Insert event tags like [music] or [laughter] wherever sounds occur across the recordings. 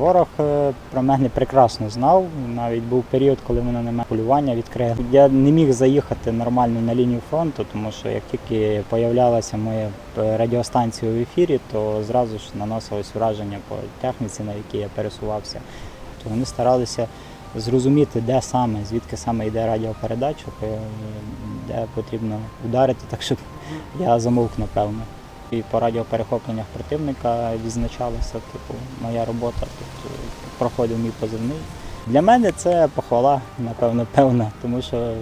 Ворог е, про мене прекрасно знав. Навіть був період, коли мене полювання відкрили. Я не міг заїхати нормально на лінію фронту, тому що як тільки появлялася моя е, радіостанція в ефірі, то зразу ж наносилось враження по техніці, на якій я пересувався. То вони старалися зрозуміти, де саме, звідки саме йде радіопередача, де потрібно ударити, [laughs] так щоб я замовк, напевно. І по радіоперехопленнях противника відзначалася типу, моя робота, тобто проходив мій позивний. Для мене це похвала, напевно, певна, тому що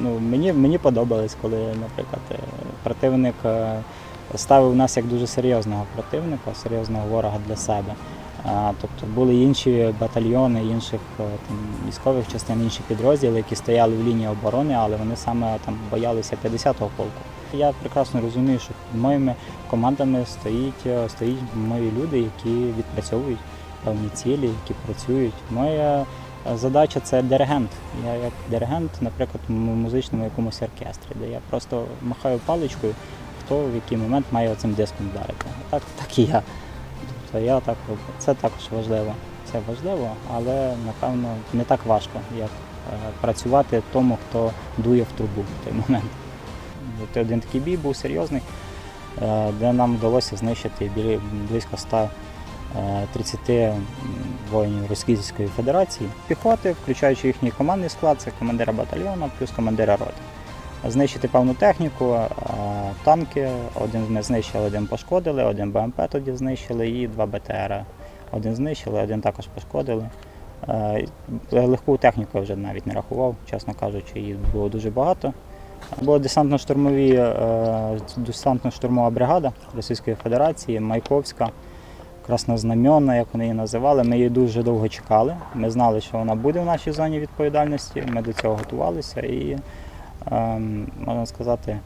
ну, мені, мені подобалось, коли, наприклад, противник е, ставив нас як дуже серйозного противника, серйозного ворога для себе. Тобто були інші батальйони інших е, там, військових частин, інші підрозділи, які стояли в лінії оборони, але вони саме там боялися 50-го полку. Я прекрасно розумію, що під моїми командами стоїть, е, стоїть мої люди, які відпрацьовують певні цілі, які працюють. Моя е, задача це диригент. Я як диригент, наприклад, в музичному якомусь оркестрі, де я просто махаю паличкою, хто в який момент має цим диском вдарити. Так, так і я. Тобто я так роблю. Це також важливо. Це важливо, але напевно не так важко, як е, працювати тому, хто дує в трубу в той момент. От Один такий бій був серйозний, е, де нам вдалося знищити близько 130 воїнів Російської Федерації піхоти, включаючи їхній командний склад, це командира батальйону плюс командира роти. Знищити певну техніку, танки, один ми знищили, один пошкодили, один БМП тоді знищили і два БТР. Один знищили, один також пошкодили. Е, Легку техніку я вже навіть не рахував, чесно кажучи, її було дуже багато. Була е, десантно-штурмова бригада Російської Федерації, Майковська, Краснознам'яна, як вони її називали. Ми її дуже довго чекали. Ми знали, що вона буде в нашій зоні відповідальності. Ми до цього готувалися і, можна сказати,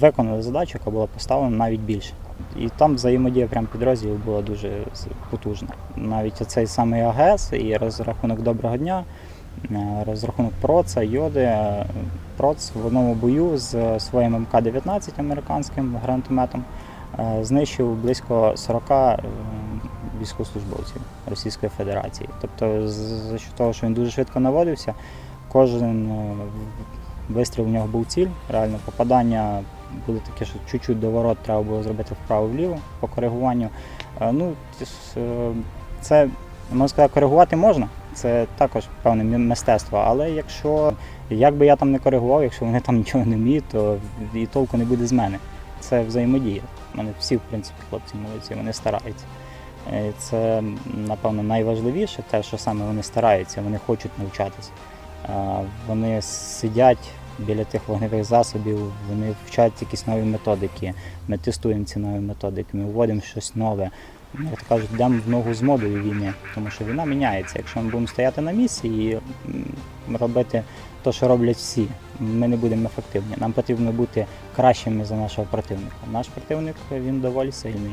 виконали задачу, яка була поставлена навіть більше. І там взаємодія прям підрозділів була дуже потужна. Навіть оцей самий АГС і розрахунок доброго дня, е, розрахунок проца, йоди. е, Проц в одному бою з своїм МК-19 американським гранатометом е, знищив близько 40 е, військовослужбовців Російської Федерації. Тобто, за того, що він дуже швидко наводився, кожен вистріл в нього був ціль, реально попадання було таке, що чуть-чуть до ворот треба було зробити вправо-вліво по коригуванню. Е, Ну, е, це можна сказати, коригувати можна. Це також певне мистецтво. Але якщо як би я там не коригував, якщо вони там нічого не вміють, то і толку не буде з мене. Це взаємодія. У мене всі, в принципі, хлопці молодці, вони стараються. Е, Це, напевно, найважливіше, те, що саме вони стараються, вони хочуть навчатися. Вони сидять біля тих вогневих засобів, вони вчать якісь нові методики. Ми тестуємо ці нові методики, ми вводимо щось нове. Як кажуть, йдемо в ногу з модою війни, тому що війна міняється. Якщо ми будемо стояти на місці і робити те, що роблять всі, ми не будемо ефективні. Нам потрібно бути кращими за нашого противника. Наш противник він доволі сильний.